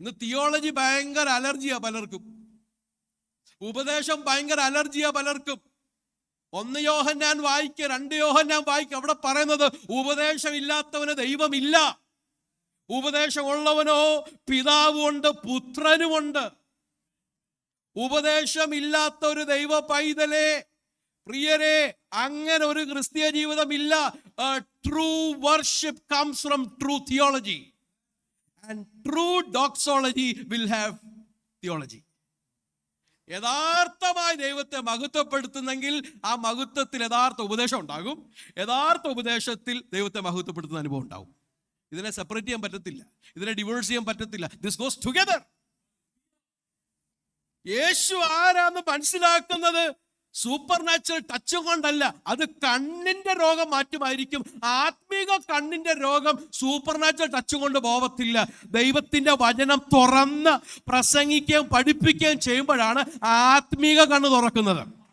ഇന്ന് തിയോളജി ഭയങ്കര അലർജിയാ പലർക്കും. ഉപദേശം ഭയങ്കര അലർജിയാ പലർക്കും. ഒന്ന് യോഹൻ ഞാൻ വായിക്ക രണ്ട് യോഹൻ ഞാൻ വായിക്ക. അവിടെ പറയുന്നത് ഉപദേശം ഇല്ലാത്തവന് ദൈവമില്ല. ഉപദേശമുള്ളവനോ പിതാവുമുണ്ട് പുത്രനുമുണ്ട്. ഉപദേശമില്ലാത്ത ഒരു ദൈവ പൈതലെ പ്രിയരെ അങ്ങനെ ഒരു ക്രിസ്തീയ ജീവിതമില്ല true worship comes from true theology and true doxology will have theology യഥാർത്ഥമായി ദൈവത്തെ മഹത്വപ്പെടുത്തുന്നെങ്കിൽ ആ മഹത്വത്തിൽ യഥാർത്ഥ ഉപദേശം ഉണ്ടാകും. യഥാർത്ഥ ഉപദേശത്തിൽ ദൈവത്തെ മഹത്വപ്പെടുത്തുന്ന അനുഭവം ഉണ്ടാകും. ഇതിനെ സെപ്പറേറ്റ് ചെയ്യാൻ പറ്റത്തില്ല. ഇതിനെ ഡിവോഴ്സ് ചെയ്യാൻ പറ്റത്തില്ല. ദിസ് ഗോസ് ടുഗദർ യേശു ആരാന്ന് മനസ്സിലാക്കുന്നത് സൂപ്പർ നാച്ചുറൽ ടച്ച് കൊണ്ടല്ല അത് കണ്ണിന്റെ രോഗം മാറ്റുമായിരിക്കും. ആത്മീക കണ്ണിന്റെ രോഗം സൂപ്പർ നാച്ചുറൽ ടച്ച് കൊണ്ട് പോവത്തില്ല. ദൈവത്തിന്റെ വചനം തുറന്ന് പ്രസംഗിക്കുകയും പഠിപ്പിക്കുകയും ചെയ്യുമ്പോഴാണ് ആത്മീക കണ്ണ് തുറക്കുന്നത്.